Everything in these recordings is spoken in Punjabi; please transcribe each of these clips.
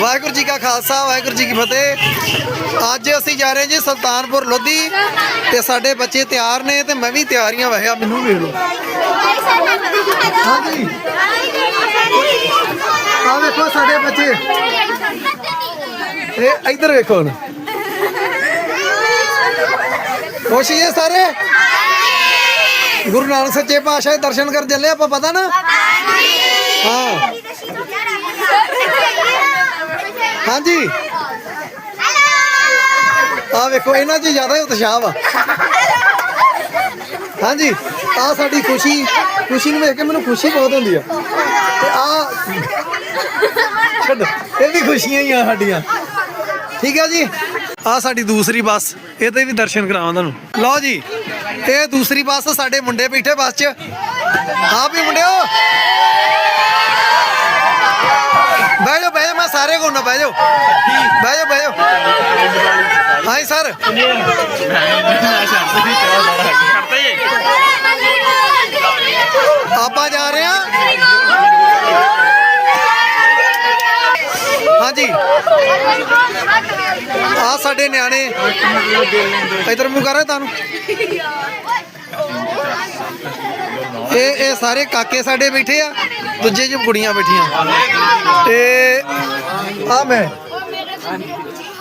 ਵਾਹਿਗੁਰੂ ਜੀ ਕਾ ਖਾਲਸਾ ਵਾਹਿਗੁਰੂ ਜੀ ਕੀ ਫਤਿਹ। ਅੱਜ ਅਸੀਂ ਜਾ ਰਹੇ ਹਾਂ ਜੀ ਸੁਲਤਾਨਪੁਰ ਲੋਧੀ ਤੇ ਸਾਡੇ ਬੱਚੇ ਤਿਆਰ ਨੇ ਤੇ ਮੈਂ ਵੀ ਤਿਆਰੀਆਂ ਵਹਿਆ ਮੈਨੂੰ ਵੇਖ ਲਓ। ਹਾਂਜੀ। ਆ ਵੇਖੋ ਸਾਡੇ ਬੱਚੇ। ਇਹ ਇੱਧਰ ਵੇਖੋ ਹੁਣ। ਖੁਸ਼ ਹੀ ਹੈ ਸਾਰੇ? ਗੁਰੂ ਨਾਨਕ ਸੱਚੇ ਪਾਤਸ਼ਾਹ ਦੇ ਦਰਸ਼ਨ ਕਰਨ ਚੱਲੇ ਆਪਾਂ ਪਤਾ ਨਾ? ਹਾਂ। ਹਾਂਜੀ। ਆ ਵੇਖੋ ਇਹਨਾਂ 'ਚ ਜ਼ਿਆਦਾ ਉਤਸ਼ਾਹ ਵਾ। ਹਾਂਜੀ ਆ ਸਾਡੀ ਖੁਸ਼ੀ ਖੁਸ਼ੀ ਨੂੰ ਵੇਖ ਕੇ ਮੈਨੂੰ ਖੁਸ਼ੀ ਬਹੁਤ ਹੁੰਦੀ ਆ। ਤੇ ਆ ਛੱਡ ਇਹ ਵੀ ਖੁਸ਼ੀਆਂ ਹੀ ਆ ਸਾਡੀਆਂ। ਠੀਕ ਹੈ ਜੀ? ਆ ਸਾਡੀ ਦੂਸਰੀ ਬੱਸ ਇਹਦੇ ਵੀ ਦਰਸ਼ਨ ਕਰਾਵਾਂ ਤੁਹਾਨੂੰ। ਲਓ ਜੀ ਇਹ ਦੂਸਰੀ ਬੱਸ ਸਾਡੇ ਮੁੰਡੇ ਬੈਠੇ ਬੱਸ 'ਚ। ਹਾਂ ਵੀ ਮੁੰਡਿਓ? ਬਹਿ ਜਾਓ ਬਹਿ ਜਾਓ, ਮੈਂ ਸਾਰੇ ਕੋਲ ਨਾ ਬਹਿ ਜਾਓ। ਬਹਿ ਜਾਓ ਬਹਿ ਜਾਓ। ਹਾਂਜੀ, ਸਰ। ਆਪਾਂ ਜਾ ਰਹੇ ਹਾਂ। ਹਾਂਜੀ। ਆ ਸਾਡੇ ਨਿਆਣੇ। ਇਧਰ ਮੂੰਹ ਕਰ ਰਹੇ ਤੁਹਾਨੂੰ। ਇਹ ਇਹ ਸਾਰੇ ਕਾਕੇ ਸਾਡੇ ਬੈਠੇ ਆ, ਦੂਜੇ ਚ ਕੁੜੀਆਂ ਬੈਠੀਆਂ। ਤੇ ਆ ਮੈਂ।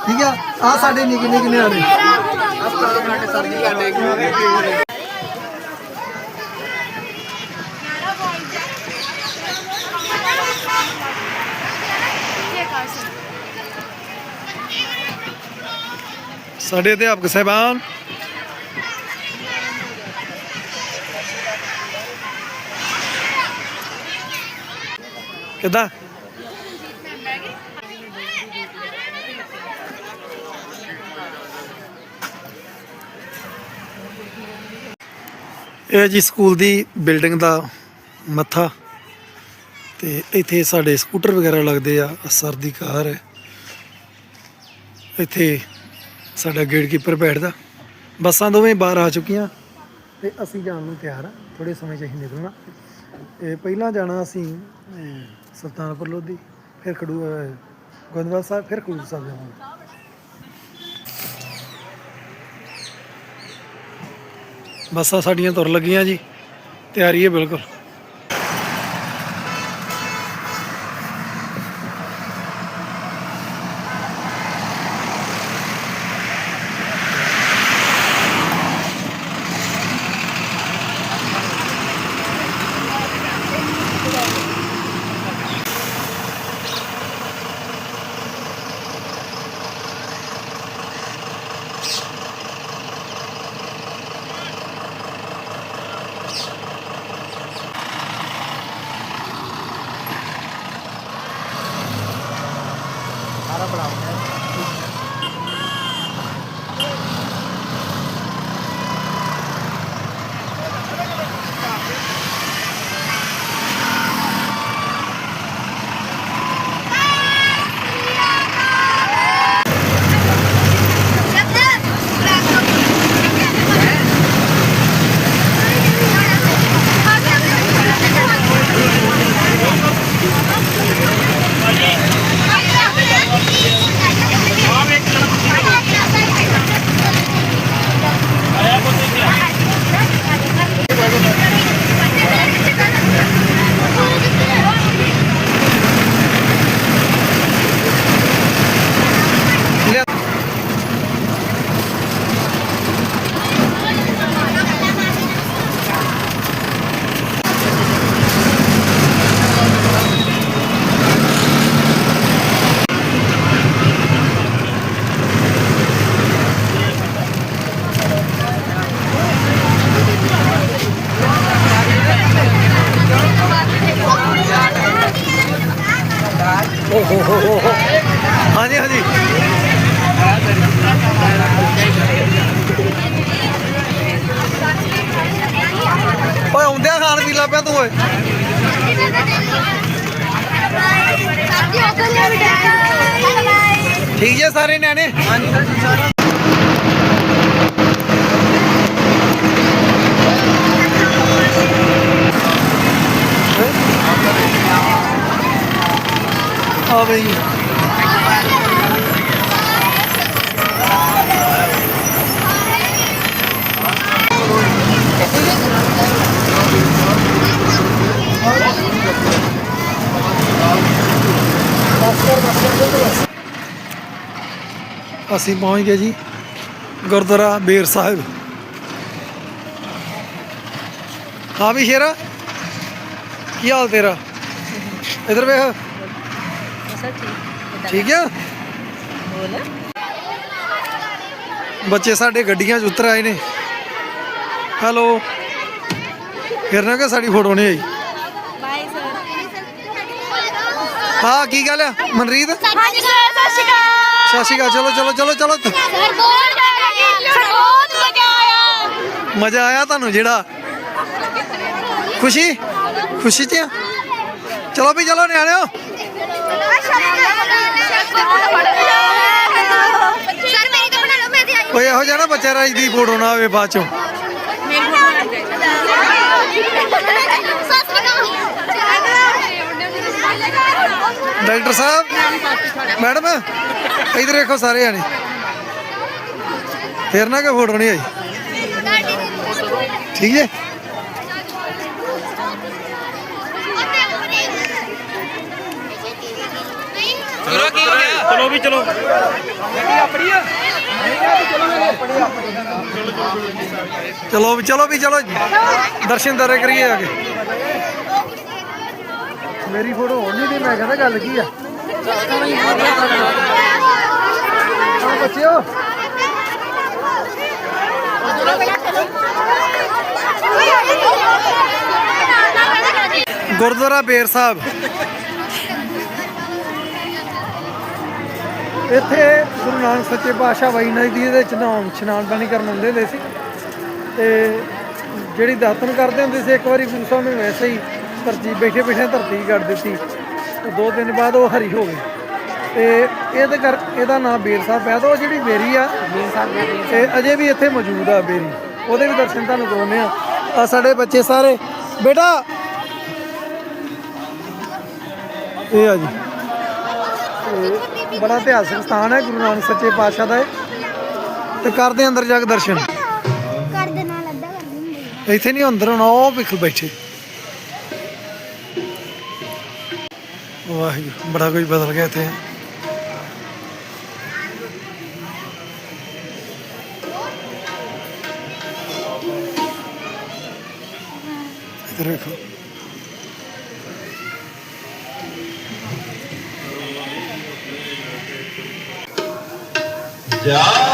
ਠੀਕ ਆ ਆ ਸਾਡੇ ਨਿੱਕੇ ਨਿੱਕੇ ਨਿਆਣੇ। ਸਾਡੇ ਅਧਿਆਪਕ ਸਾਹਿਬਾਨ ਕਿੱਦਾਂ? ਇਹ ਜੀ ਸਕੂਲ ਦੀ ਬਿਲਡਿੰਗ ਦਾ ਮੱਥਾ ਤੇ ਇੱਥੇ ਸਾਡੇ ਸਕੂਟਰ ਵਗੈਰਾ ਲੱਗਦੇ ਆ ਆਹ ਸਰ ਦੀ ਕਾਰ ਹੈ। ਇੱਥੇ ਸਾਡਾ ਗੇਟਕੀਪਰ ਬੈਠਦਾ। ਬੱਸਾਂ ਦੋਵੇਂ ਬਾਹਰ ਆ ਚੁੱਕੀਆਂ ਤੇ ਅਸੀਂ ਜਾਣ ਨੂੰ ਤਿਆਰ ਆ। ਥੋੜੇ ਸਮੇਂ 'ਚ ਅਸੀਂ ਨਿਕਲਣਾ। ਤੇ ਪਹਿਲਾਂ ਜਾਣਾ ਅਸੀਂ ਸੁਲਤਾਨਪੁਰ ਲੋਧੀ ਫਿਰ ਖਡੂ ਅਹ, ਗੋਇੰਦਵਾਲ ਸਾਹਿਬ ਫਿਰ ਖਡੂਰ ਸਾਹਿਬ ਜਾਵਾਂਗੇ ਬੱਸਾਂ ਸਾਡੀਆਂ ਤੁਰ ਲੱਗੀਆਂ ਜੀ ਤਿਆਰੀ ਹੈ ਬਿਲਕੁਲ। ਠੀਕ ਜੇ ਸਾਰੇ ਨਿਆਣੇ ਆ ਬਈ ਅਸੀਂ ਪਹੁੰਚ ਗਏ ਜੀ ਗੁਰਦੁਆਰਾ ਬੇਰ ਸਾਹਿਬ। ਹਾਂ ਵੀ ਸ਼ੇਰਾ ਕੀ ਹਾਲ ਤੇਰਾ? ਇਧਰ ਵੇਖ। ਠੀਕ ਆ? ਬੱਚੇ ਸਾਡੇ ਗੱਡੀਆਂ 'ਚ ਉਤਰ ਆਏ ਨੇ। ਹੈਲੋ। ਫਿਰ ਨਾ ਕਿ ਸਾਡੀ ਫੋਟੋ ਨਹੀਂ ਆਈ। ਬਾਈ ਸਰ ਹਾਂ ਕੀ ਗੱਲ ਆ? ਮਨਰੀਤ? ਹਾਂਜੀ ਸਰ ਸਤਿ ਸ਼੍ਰੀ ਅਕਾਲ। ਸਤਿ ਸ਼੍ਰੀ ਅਕਾਲ ਚਲੋ ਚਲੋ ਚਲੋ ਚਲੋ। ਸਰ ਬਹੁਤ ਬਹੁਤ ਮਜ਼ਾ ਆਇਆ। ਮਜ਼ਾ ਆਇਆ ਤੁਹਾਨੂੰ ਜਿਹੜਾ? ਖੁਸ਼ੀ? ਖੁਸ਼ੀ ਚ? ਚਲੋ ਵੀ ਚਲੋ ਨਿਆਣਿਓ। ਸਰ ਮੇਰੇ ਕੋ ਬਣਾ ਲਓ ਮੈਂ ਤੇ ਆਈ ਕੋਈ ਇਹੋ ਜਿਹਾ ਨਾ ਬੱਚਾ ਰਾਜ ਦੀ ਫੋਟੋ ਨਾ ਆਵੇ ਬਾਅਦ ਚੋਂ। ਮੇਰੇ ਡਾਕਟਰ ਸਾਹਿਬ ਮੈਡਮ ਇਧਰ ਦੇਖੋ ਸਾਰੇ ਜਾਣੇ। ਫੇਰ ਨਾ ਕੋਈ ਫੋਟੋ ਨਹੀਂ ਆਈ? ਠੀਕ ਹੈ ਚਲੋ ਵੀ ਚਲੋ। ਚਲੋ ਵੀ ਚਲੋ ਵੀ ਚਲੋ ਦਰਸ਼ਨ ਦਰੇ ਕਰੀਏ ਆ ਕੇ ਮੇਰੀ ਫੋਟੋ ਹੋਣ ਨਹੀਂ ਦੀ ਮੈਂ ਕਹਿੰਦਾ ਗੱਲ ਕੀ ਆ? ਹਾਂ ਬੱਚਿਓ। ਗੁਰਦੁਆਰਾ ਬੇਰ ਸਾਹਿਬ। ਇੱਥੇ ਗੁਰੂ ਨਾਨਕ ਸੱਚੇ ਪਾਤਸ਼ਾਹ ਬਾਈ ਨਦੀ ਦੇ ਵਿੱਚ ਨਹਾਉਣ ਇਸ਼ਨਾਨ ਪਾਣੀ ਕਰਨ ਆਉਂਦੇ ਹੁੰਦੇ ਸੀ। ਤੇ ਜਿਹੜੀ ਦਾਤਨ ਕਰਦੇ ਹੁੰਦੇ ਸੀ ਇੱਕ ਵਾਰੀ ਗੁਰੂ ਸਾਹਿਬ ਨੇ ਵੈਸੇ ਹੀ ਧਰਤੀ ਬੈਠੇ ਬੈਠੇ ਧਰਤੀ ਕੱਢ ਦਿੱਤੀ। ਤੇ ਦੋ ਦਿਨ ਬਾਅਦ ਉਹ ਹਰੀ ਹੋ ਗਈ। ਤੇ ਇਹਦੇ ਕਰ ਇਹਦਾ ਨਾਮ ਬੇਰ ਸਾਹਿਬ ਪਿਆ ਤੇ ਉਹ ਜਿਹੜੀ ਬੇਰੀ ਆ ਬੇਰ ਸਾਹਿਬ ਤੇ ਅਜੇ ਵੀ ਇੱਥੇ ਮੌਜੂਦ ਆ ਬੇਰੀ। ਉਹਦੇ ਵੀ ਦਰਸ਼ਨ ਤੁਹਾਨੂੰ ਕਰਾਉਂਦੇ ਆ ਆ ਸਾਡੇ ਬੱਚੇ ਸਾਰੇ। ਬੇਟਾ! ਇਹ ਆ ਜੀ। ਬੜਾ ਇਤਿਹਾਸਕ ਸਥਾਨ ਹੈ ਗੁਰੂ ਨਾਨਕ ਸੱਚੇ ਪਾਤਸ਼ਾਹ ਦਾ। ਤੇ ਕਰਦੇ ਅੰਦਰ ਜਾ ਕੇ ਦਰਸ਼ਨ। ਕਰ ਦੇ ਨਾਲ ਅੱਧਾ ਕਰ ਇੱਥੇ ਨਹੀਂ ਅੰਦਰ ਹੁਣ ਉਹ ਵਿਖ ਬੈਠੇ। ਵਾਹਿਗੁਰੂ ਬੜਾ ਕੁਝ ਬਦਲ ਗਿਆ ਇੱਥੇ। ਇੱਧਰ ਦੇਖੋ जाको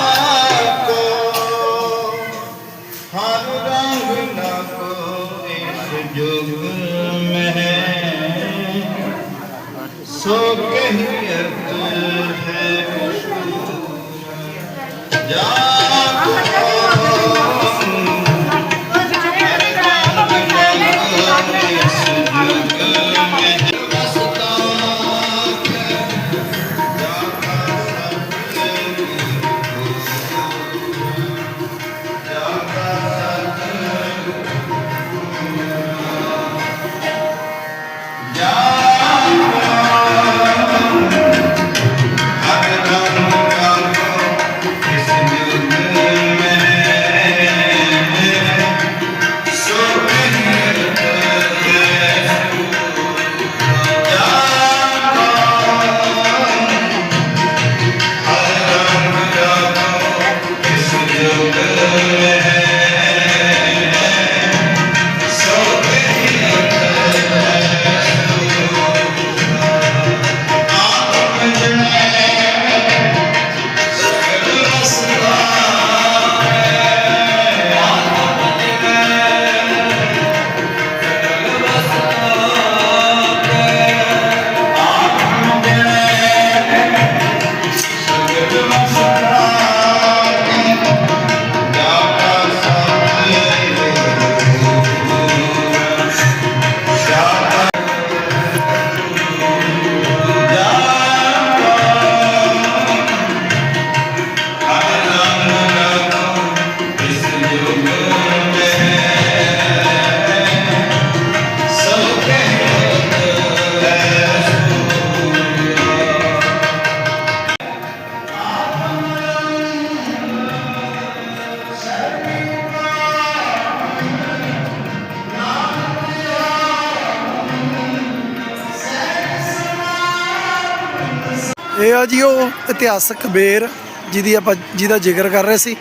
ਇਤਿਹਾਸਕ ਬੇਰ ਜਿਹਦੀ ਆਪਾਂ ਜਿਹਦਾ ਜ਼ਿਕਰ ਕਰ ਰਹੇ ਸੀ।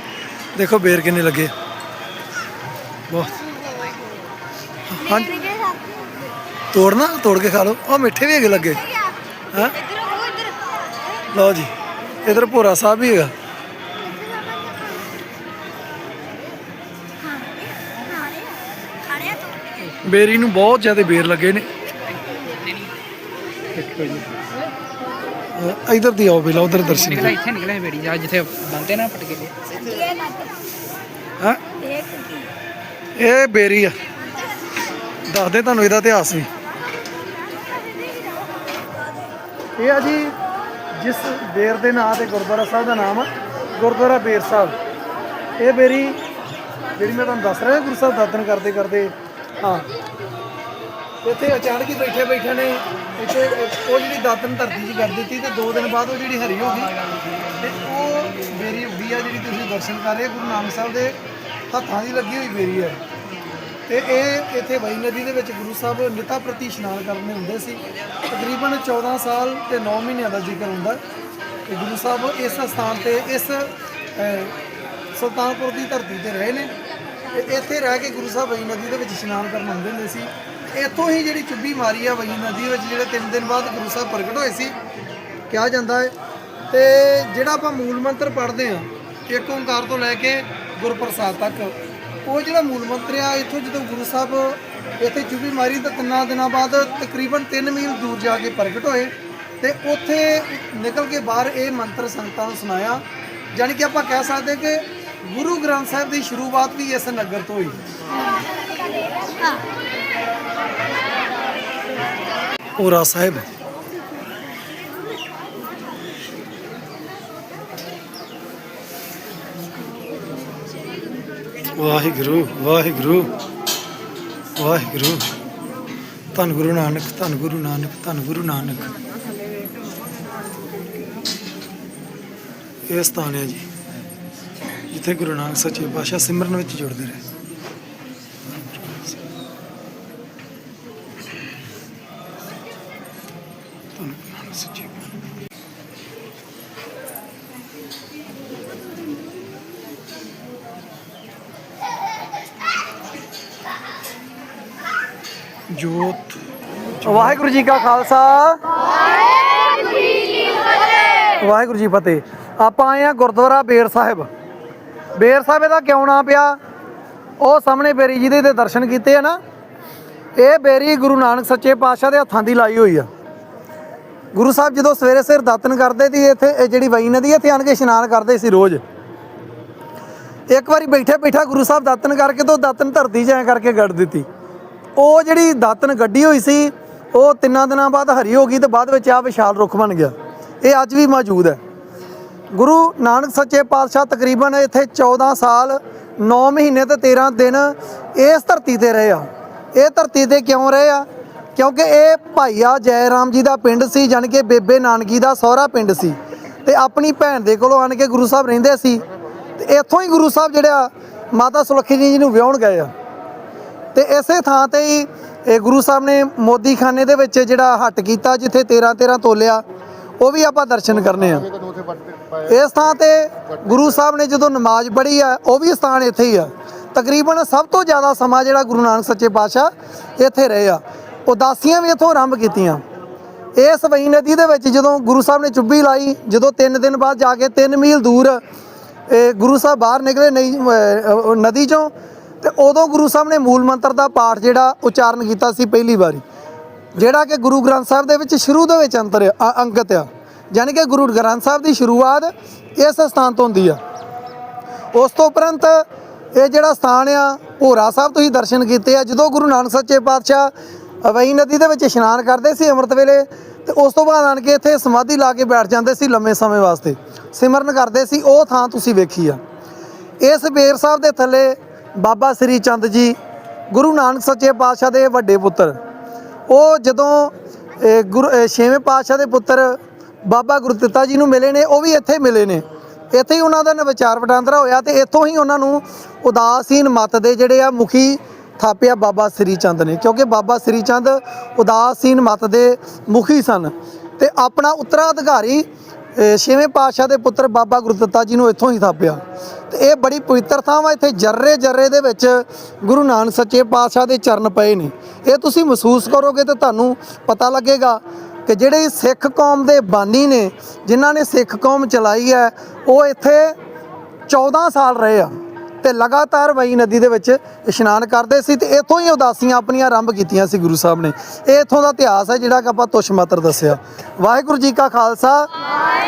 ਦੇਖੋ ਬੇਰ ਕਿੰਨੇ ਲੱਗੇ। ਬਹੁਤ। ਹਾਂ ਤੋੜਨਾ ਤੋੜ ਕੇ ਖਾ ਲਓ। ਉਹ ਮਿੱਠੇ ਵੀ ਹੈਗੇ ਲੱਗੇ। ਹਾਂ? ਲਓ ਜੀ। ਇਧਰ ਭੋਰਾ ਸਾਹਿਬ ਵੀ ਹੈਗਾ। ਬੇਰੀ ਨੂੰ ਬਹੁਤ ਜ਼ਿਆਦਾ ਬੇਰ ਲੱਗੇ ਨੇ। ਅਹ ਇਧਰ ਦੀ ਆਓ ਪਹਿਲਾਂ ਉਧਰ ਦਰਸ਼ਨ ਨਿਕਲਿਆ ਕਰੋ ਇੱਥੇ ਨਿਕਲਿਆ ਬੇੜੀ ਜਾ ਜਿੱਥੇ ਬੰਦੇ ਨਾ ਪਟਕੇ ਹਾਂ? ਇਹ ਬੇਰੀ ਆ। ਦੱਸਦੇ ਤੁਹਾਨੂੰ ਇਹਦਾ ਇਤਿਹਾਸ ਵੀ। ਇਹ ਆ ਜੀ ਜਿਸ ਬੇਰ ਦੇ ਨਾਂ ਤੇ ਗੁਰਦੁਆਰਾ ਸਾਹਿਬ ਦਾ ਨਾਮ ਆ ਗੁਰਦੁਆਰਾ ਬੇਰ ਸਾਹਿਬ। ਇਹ ਬੇਰੀ ਜਿਹੜੀ ਮੈਂ ਤੁਹਾਨੂੰ ਦੱਸ ਰਿਹਾ ਗੁਰੂ ਸਾਹਿਬ ਦਾਤਨ ਕਰਦੇ ਕਰਦੇ ਹਾਂ। ਇੱਥੇ ਅਚਾਨਕ ਹੀ ਬੈਠੇ ਬੈਠੇ ਨੇ ਇੱਥੇ ਉਹ ਜਿਹੜੀ ਦਾਤਨ ਧਰਤੀ 'ਚ ਕਰ ਦਿੱਤੀ ਤੇ ਦੋ ਦਿਨ ਬਾਅਦ ਉਹ ਜਿਹੜੀ ਹਰੀ ਹੋ ਗਈ। ਤੇ ਉਹ ਬੇਰੀ ਉੱਡੀ ਆ ਜਿਹੜੀ ਤੁਸੀਂ ਦਰਸ਼ਨ ਕਰ ਰਹੇ ਗੁਰੂ ਨਾਨਕ ਸਾਹਿਬ ਦੇ ਹੱਥਾਂ ਦੀ ਲੱਗੀ ਹੋਈ ਬੇਰੀ ਹੈ ਤੇ ਇਹ ਇੱਥੇ ਵਈ ਨਦੀ ਦੇ ਵਿੱਚ ਗੁਰੂ ਸਾਹਿਬ ਨਿਤਾ ਪ੍ਰਤੀ ਇਸ਼ਨਾਨ ਕਰਨ ਹੁੰਦੇ ਸੀ। ਤਕਰੀਬਨ 14 ਸਾਲ ਤੇ 9 ਮਹੀਨਿਆਂ ਦਾ ਜ਼ਿਕਰ ਹੁੰਦਾ। ਤੇ ਗੁਰੂ ਸਾਹਿਬ ਇਸ ਸਥਾਨ ਤੇ, ਇਸ ਸੁਲਤਾਨਪੁਰ ਦੀ ਧਰਤੀ ਤੇ ਰਹੇ ਨੇ। ਤੇ ਇੱਥੇ ਰਹਿ ਕੇ ਗੁਰੂ ਸਾਹਿਬ ਵਈ ਨਦੀ ਦੇ ਵਿੱਚ ਇਸ਼ਨਾਨ ਕਰਨ ਹੁੰਦੇ ਹੁੰਦੇ ਸੀ। ਇੱਥੋਂ ਹੀ ਜਿਹੜੀ ਚੁੱਭੀ ਮਾਰੀ ਆ ਵਈ ਨਦੀ ਵਿੱਚ, ਜਿਹੜੇ ਤਿੰਨ ਦਿਨ ਬਾਅਦ ਗੁਰੂ ਸਾਹਿਬ ਪ੍ਰਗਟ ਹੋਏ ਸੀ, ਕਿਹਾ ਜਾਂਦਾ ਹੈ। ਤੇ ਜਿਹੜਾ ਆਪਾਂ ਮੂਲ ਮੰਤਰ ਪੜ੍ਹਦੇ ਆ ਇੱਕ ਓੰਕਾਰ ਤੋਂ ਲੈ ਕੇ ਗੁਰਪ੍ਰਸਾਦ ਤੱਕ, ਉਹ ਜਿਹੜਾ ਮੂਲ ਮੰਤਰ ਆ, ਇੱਥੋਂ ਜਦੋਂ ਗੁਰੂ ਸਾਹਿਬ ਇੱਥੇ ਚੁੱਭੀ ਮਾਰੀ, ਤਾਂ ਤਿੰਨਾਂ ਦਿਨਾਂ ਬਾਅਦ ਤਕਰੀਬਨ 3 ਮੀਲ ਦੂਰ ਜਾ ਕੇ ਪ੍ਰਗਟ ਹੋਏ, ਤੇ ਉੱਥੇ ਨਿਕਲ ਕੇ ਬਾਹਰ ਇਹ ਮੰਤਰ ਸੰਗਤਾਂ ਨੂੰ ਸੁਣਾਇਆ। ਜਾਣੀ ਕਿ ਆਪਾਂ ਕਹਿ ਸਕਦੇ ਕਿ ਗੁਰੂ ਗ੍ਰੰਥ ਸਾਹਿਬ ਦੀ ਸ਼ੁਰੂਆਤ ਵੀ ਇਸ ਨਗਰ ਤੋਂ ਹੋਈ। ਪੂਰਾ ਸਾਹਿਬ। ਵਾਹਿਗੁਰੂ ਵਾਹਿਗੁਰੂ ਵਾਹਿਗੁਰੂ। ਧੰਨ ਗੁਰੂ ਨਾਨਕ, ਧੰਨ ਗੁਰੂ ਨਾਨਕ, ਧੰਨ ਗੁਰੂ ਨਾਨਕ। ਇਹ ਸਥਾਨ ਹੈ ਜੀ, ਜਿੱਥੇ ਗੁਰੂ ਨਾਨਕ ਸੱਚੇ ਪਾਤਸ਼ਾਹ ਸਿਮਰਨ ਵਿੱਚ ਜੁੜਦੇ ਰਹੇ ਧੰਨ ਗੁਰੂ ਨਾਨਕ ਸੱਚੇ ਪਾਤਸ਼ਾਹ। ਜੋਤ ਵਾਹਿਗੁਰੂ ਜੀ ਕਾ ਖਾਲਸਾ। ਵਾਹਿਗੁਰੂ ਜੀ ਫਤਿਹ। ਆਪਾਂ ਆਏ ਆ ਗੁਰਦੁਆਰਾ ਬੇਰ ਸਾਹਿਬ। ਬੇਰ ਸਾਹਿਬ ਇਹਦਾ ਕਿਉਂ ਨਾਂ ਪਿਆ? ਉਹ ਸਾਹਮਣੇ ਬੇਰੀ ਜੀ ਦੇ ਦਰਸ਼ਨ ਕੀਤੇ ਆ ਨਾ। ਇਹ ਬੇਰੀ ਗੁਰੂ ਨਾਨਕ ਸੱਚੇ ਪਾਤਸ਼ਾਹ ਦੇ ਹੱਥਾਂ ਦੀ ਲਾਈ ਹੋਈ ਆ। ਗੁਰੂ ਸਾਹਿਬ ਜਦੋਂ ਸਵੇਰੇ ਸਵੇਰ ਦਾਤਨ ਕਰਦੇ ਸੀ, ਇੱਥੇ ਇਹ ਜਿਹੜੀ ਵਈ ਨਦੀ ਇੱਥੇ ਆਣ ਕੇ ਇਸ਼ਨਾਨ ਕਰਦੇ ਸੀ ਰੋਜ਼। ਇੱਕ ਵਾਰੀ ਬੈਠੇ ਬੈਠਾ ਗੁਰੂ ਸਾਹਿਬ ਦਾਤਨ ਕਰਕੇ ਤੋਂ ਦਾਤਨ ਧਰਤੀ 'ਚ ਕਰਕੇ ਗੱਡ ਦਿੱਤੀ। ਉਹ ਜਿਹੜੀ ਦਾਤਨ ਗੱਡੀ ਹੋਈ ਸੀ ਉਹ ਤਿੰਨਾਂ ਦਿਨਾਂ ਬਾਅਦ ਹਰੀ ਹੋ ਗਈ ਤੇ ਬਾਅਦ ਵਿੱਚ ਆ ਵਿਸ਼ਾਲ ਰੁੱਖ ਬਣ ਗਿਆ। ਇਹ ਅੱਜ ਵੀ ਮੌਜੂਦ ਹੈ। ਗੁਰੂ ਨਾਨਕ ਸੱਚੇ ਪਾਤਸ਼ਾਹ ਤਕਰੀਬਨ ਇੱਥੇ 14 ਸਾਲ 9 ਮਹੀਨੇ ਤੇ 13 ਦਿਨ ਇਸ ਧਰਤੀ ਤੇ ਰਹੇ ਆ। ਇਹ ਧਰਤੀ ਤੇ ਕਿਉਂ ਰਹੇ ਆ? ਕਿਉਂਕਿ ਇਹ ਭਾਈਆ ਜੈ ਰਾਮ ਜੀ ਦਾ ਪਿੰਡ ਸੀ, ਜਾਣੀ ਕਿ ਬੇਬੇ ਨਾਨਕੀ ਦਾ ਸਹੁਰਾ ਪਿੰਡ ਸੀ। ਤੇ ਆਪਣੀ ਭੈਣ ਦੇ ਕੋਲੋਂ ਆਣ ਕੇ ਗੁਰੂ ਸਾਹਿਬ ਰਹਿੰਦੇ ਸੀ। ਤੇ ਇੱਥੋਂ ਹੀ ਗੁਰੂ ਸਾਹਿਬ ਜਿਹੜਾ ਮਾਤਾ ਸੁਲੱਖੀ ਜੀ ਨੂੰ ਵਿਆਹਣ ਗਏ ਆ। ਤੇ ਇਸੇ ਥਾਂ ਤੇ ਹੀ ਇਹ ਗੁਰੂ ਸਾਹਿਬ ਨੇ ਮੋਦੀ ਖਾਨੇ ਦੇ ਵਿੱਚ ਜਿਹੜਾ ਹੱਟ ਕੀਤਾ ਜਿੱਥੇ 13 13 ਤੋਲਿਆ, ਉਹ ਵੀ ਆਪਾਂ ਦਰਸ਼ਨ ਕਰਨੇ ਆ। ਇਸ ਥਾਂ ਤੇ ਗੁਰੂ ਸਾਹਿਬ ਨੇ ਜਦੋਂ ਨਮਾਜ਼ ਪੜ੍ਹੀ ਆ, ਉਹ ਵੀ ਸਥਾਨ ਇੱਥੇ ਹੀ ਆ। ਤਕਰੀਬਨ ਸਭ ਤੋਂ ਜ਼ਿਆਦਾ ਸਮਾਂ ਜਿਹੜਾ ਗੁਰੂ ਨਾਨਕ ਸੱਚੇ ਪਾਤਸ਼ਾਹ ਇੱਥੇ ਰਹੇ ਆ। ਉਦਾਸੀਆਂ ਵੀ ਇੱਥੋਂ ਆਰੰਭ ਕੀਤੀਆਂ। ਇਸ ਵਈ ਨਦੀ ਦੇ ਵਿੱਚ ਜਦੋਂ ਗੁਰੂ ਸਾਹਿਬ ਨੇ ਚੁੱਭੀ ਲਾਈ, ਜਦੋਂ 3 ਦਿਨ ਬਾਅਦ ਜਾ ਕੇ 3 ਮੀਲ ਦੂਰ ਇਹ ਗੁਰੂ ਸਾਹਿਬ ਬਾਹਰ ਨਿਕਲੇ ਨਹੀਂ ਨਦੀ ਚੋਂ ਤੇ ਉਦੋਂ ਗੁਰੂ ਸਾਹਿਬ ਨੇ ਮੂਲ ਮੰਤਰ ਦਾ ਪਾਠ ਜਿਹੜਾ ਉਚਾਰਨ ਕੀਤਾ ਸੀ ਪਹਿਲੀ ਵਾਰੀ, ਜਿਹੜਾ ਕਿ ਗੁਰੂ ਗ੍ਰੰਥ ਸਾਹਿਬ ਦੇ ਵਿੱਚ ਸ਼ੁਰੂ ਦੇ ਵਿੱਚ ਅੰਤਰ ਆ- ਅੰਕਿਤ ਆ। ਯਾਨੀ ਕਿ ਗੁਰੂ ਗ੍ਰੰਥ ਸਾਹਿਬ ਦੀ ਸ਼ੁਰੂਆਤ ਇਸ ਸਥਾਨ ਤੋਂ ਹੁੰਦੀ ਆ। ਉਸ ਤੋਂ ਉਪਰੰਤ ਇਹ ਜਿਹੜਾ ਸਥਾਨ ਆ, ਭੋਰਾ ਸਾਹਿਬ ਤੁਸੀਂ ਦਰਸ਼ਨ ਕੀਤੇ ਆ। ਜਦੋਂ ਗੁਰੂ ਨਾਨਕ ਸੱਚੇ ਪਾਤਸ਼ਾਹ ਅਵਈ ਨਦੀ ਦੇ ਵਿੱਚ ਇਸ਼ਨਾਨ ਕਰਦੇ ਸੀ ਅੰਮ੍ਰਿਤ ਵੇਲੇ, ਤੇ ਉਸ ਤੋਂ ਬਾਅਦ ਆਣ ਕੇ ਇੱਥੇ ਸਮਾਧੀ ਲਾ ਕੇ ਬੈਠ ਜਾਂਦੇ ਸੀ ਲੰਮੇ ਸਮੇਂ ਵਾਸਤੇ। ਸਿਮਰਨ ਕਰਦੇ ਸੀ, ਉਹ ਥਾਂ ਤੁਸੀਂ ਵੇਖੀ ਆ। ਇਸ ਬੇਰ ਸਾਹਿਬ ਦੇ ਥੱਲੇ ਬਾਬਾ ਸ੍ਰੀ ਚੰਦ ਜੀ ਗੁਰੂ ਨਾਨਕ ਸੱਚੇ ਪਾਤਸ਼ਾਹ ਦੇ ਵੱਡੇ ਪੁੱਤਰ। ਉਹ ਜਦੋਂ ਇਹ ਗੁਰੂ ਛੇਵੇਂ ਪਾਤਸ਼ਾਹ ਦੇ ਪੁੱਤਰ ਬਾਬਾ ਗੁਰਦਿੱਤਾ ਜੀ ਨੂੰ ਮਿਲੇ ਨੇ ਉਹ ਵੀ ਇੱਥੇ ਮਿਲੇ ਨੇ। ਇੱਥੇ ਹੀ ਉਹਨਾਂ ਦਾ ਨ- ਵਿਚਾਰ ਵਟਾਂਦਰਾ ਹੋਇਆ ਤੇ ਇੱਥੋਂ ਹੀ ਉਹਨਾਂ ਨੂੰ ਉਦਾਸੀਨ ਮਤ ਦੇ ਜਿਹੜੇ ਆ ਮੁਖੀ ਥਾਪਿਆ ਬਾਬਾ ਸ੍ਰੀ ਚੰਦ ਨੇ ਕਿਉਂਕਿ ਬਾਬਾ ਸ੍ਰੀ ਚੰਦ ਉਦਾਸੀਨ ਮਤ ਦੇ ਮੁਖੀ ਸਨ। ਤੇ ਆਪਣਾ ਉੱਤਰਾਧਿਕਾਰੀ ਅ, ਛੇਵੇਂ ਪਾਤਸ਼ਾਹ ਦੇ ਪੁੱਤਰ ਬਾਬਾ ਗੁਰਦਿੱਤਾ ਜੀ ਨੂੰ ਇੱਥੋਂ ਹੀ ਥਾਪਿਆ। ਤੇ ਇਹ ਬੜੀ ਪਵਿੱਤਰ ਥਾਂ ਵਾ, ਇੱਥੇ ਜਰਰੇ ਜਰਰੇ ਦੇ ਵਿੱਚ ਗੁਰੂ ਨਾਨਕ ਸੱਚੇ ਪਾਤਸ਼ਾਹ ਦੇ ਚਰਨ ਪਏ ਨੇ। ਇਹ ਤੁਸੀਂ ਮਹਿਸੂਸ ਕਰੋਗੇ ਤੇ ਤੁਹਾਨੂੰ ਪਤਾ ਲੱਗੇਗਾ ਕਿ ਜਿਹੜੇ ਸਿੱਖ ਕੌਮ ਦੇ ਬਾਨੀ ਨੇ, ਜਿਨ੍ਹਾਂ ਨੇ ਸਿੱਖ ਕੌਮ ਚਲਾਈ ਹੈ, ਉਹ ਇੱਥੇ 14 ਸਾਲ ਰਹੇ ਆ ਤੇ ਲਗਾਤਾਰ ਵਈ ਨਦੀ ਦੇ ਵਿੱਚ ਇਸ਼ਨਾਨ ਕਰਦੇ ਸੀ ਤੇ ਇੱਥੋਂ ਹੀ ਉਦਾਸੀਆਂ ਆਪਣੀਆਂ ਆਰੰਭ ਕੀਤੀਆਂ ਸੀ ਗੁਰੂ ਸਾਹਿਬ ਨੇ। ਇਹ ਇੱਥੋਂ ਦਾ ਇਤਿਹਾਸ ਹੈ ਜਿਹੜਾ ਕਿ ਆਪਾਂ ਤੁਸ਼ ਮਾਤਰ ਦੱਸਿਆ। ਵਾਹਿਗੁਰੂ ਜੀ ਕਾ ਖਾਲਸਾ।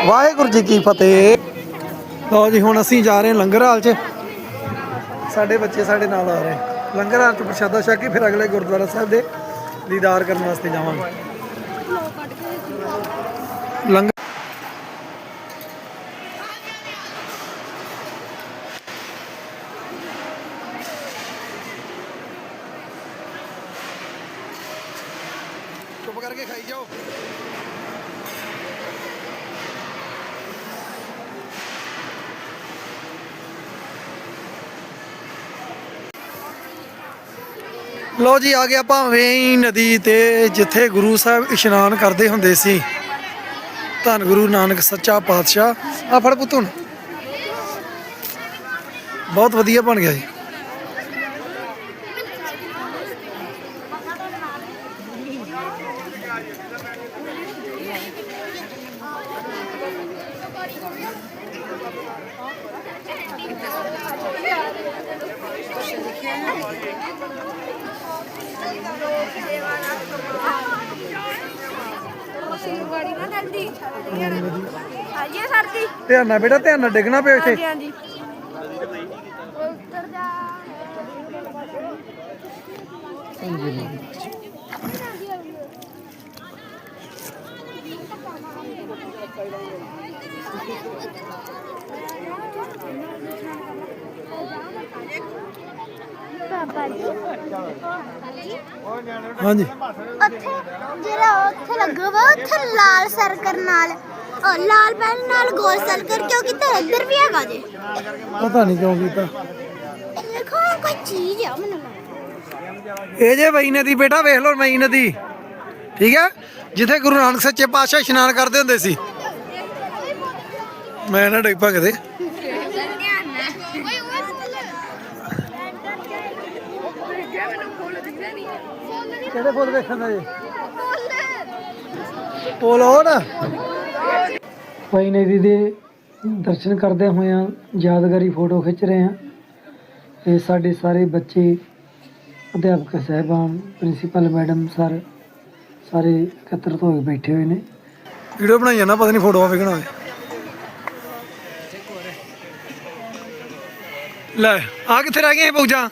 ਵਾਹਿਗੁਰੂ ਜੀ ਕੀ ਫਤਿਹ। ਲਓ ਜੀ, ਹੁਣ ਅਸੀਂ ਜਾ ਰਹੇ ਹਾਂ ਲੰਗਰ ਹਾਲ 'ਚ। ਸਾਡੇ ਬੱਚੇ ਸਾਡੇ ਨਾਲ ਆ ਰਹੇ। ਲੰਗਰ ਹਾਲ 'ਚ ਪ੍ਰਸ਼ਾਦਾ ਛਕ ਕੇ ਫਿਰ ਅਗਲੇ ਗੁਰਦੁਆਰਾ ਸਾਹਿਬ ਦੇ ਦੀਦਾਰ ਕਰਨ ਵਾਸਤੇ ਜਾਵਾਂਗੇ। ਲੋ ਜੀ, ਆ ਗਿਆ ਭਾਵੇਂ ਨਦੀ ਤੇ, ਜਿੱਥੇ ਗੁਰੂ ਸਾਹਿਬ ਇਸ਼ਨਾਨ ਕਰਦੇ ਹੁੰਦੇ ਸੀ। ਧੰਨ ਗੁਰੂ ਨਾਨਕ ਸੱਚਾ ਪਾਤਸ਼ਾਹ। ਆ ਫੜ ਪੁੱਤ ਹੁਣ। ਬਹੁਤ ਵਧੀਆ ਬਣ ਗਿਆ ਜੀ ਗਾੜੀ ਨਾ ਜਲਦੀ ਹਾਂਜੀ ਸਰ ਜੀ ਧਿਆਨ ਨਾਲ ਬੇਟਾ ਧਿਆਨ ਨਾਲ ਡਿੱਗਣਾ ਪਿਆ ਇੱਥੇ। ਹਾਂਜੀ ਪਾਪਾ ਜੀ। ਹਾਂਜੀ। ਉੱਥੇ ਜਿਹੜਾ ਉੱਥੇ ਲੱਗਾ ਵਾ ਉੱਥੇ ਲਾਲ ਸਰਕਰ ਨਾਲ। ਲਾਲ ਪੈਨ ਨਾਲ ਗੋਲ ਸਰਕਰ ਕਿਉਂਕਿ ਤੇ ਇੱਧਰ ਵੀ ਹੈਗਾ ਜੇ। ਪਤਾ ਨਹੀਂ ਕਿਉਂ ਕੀਤਾ। ਦੇਖੋ ਕੋਈ ਚੀਜ਼ ਆ ਮੈਨੂੰ ਇਹ ਜੇ ਵਈ ਨਦੀ ਬੇਟਾ ਵੇਖ ਲਓ ਵਈ ਨਦੀ। ਠੀਕ ਹੈ? ਜਿੱਥੇ ਗੁਰੂ ਨਾਨਕ ਸੱਚੇ ਪਾਤਸ਼ਾਹ ਇਸ਼ਨਾਨ ਕਰਦੇ ਹੁੰਦੇ ਸੀ। ਮੈਂ ਨਾ ਡਿੱਗ ਕਦੇ ਕਿਹੜੇ ਫੁੱਲ ਵੇਖਣ ਦਾ? ਜੀ ਪੁੱਲ ਉਹ ਨਾ ਵਈ ਨਦੀ ਦੇ ਦਰਸ਼ਨ ਕਰਦੇ ਹੋਇਆਂ ਯਾਦਗਾਰੀ ਫੋਟੋ ਖਿੱਚ ਰਹੇ ਹਾਂ। ਇਹ ਸਾਡੇ ਸਾਰੇ ਬੱਚੇ, ਅਧਿਆਪਕ ਸਹਿਬਾਨ, ਪ੍ਰਿੰਸੀਪਲ ਮੈਡਮ ਸਰ ਸਾਰੇ ਇਕੱਤਰਤ ਹੋ ਬੈਠੇ ਹੋਏ ਨੇ। ਵੀਡੀਓ ਬਣਾਈ ਜਾਣਾ ਪਤਾ ਨਹੀਂ ਫੋਟੋਆਂ ਵੇਖਣਾ ਹੋਵੇ ਲੈ ਆ ਕਿੱਥੇ ਰਹਿ ਗਏ ਪੂਜਾ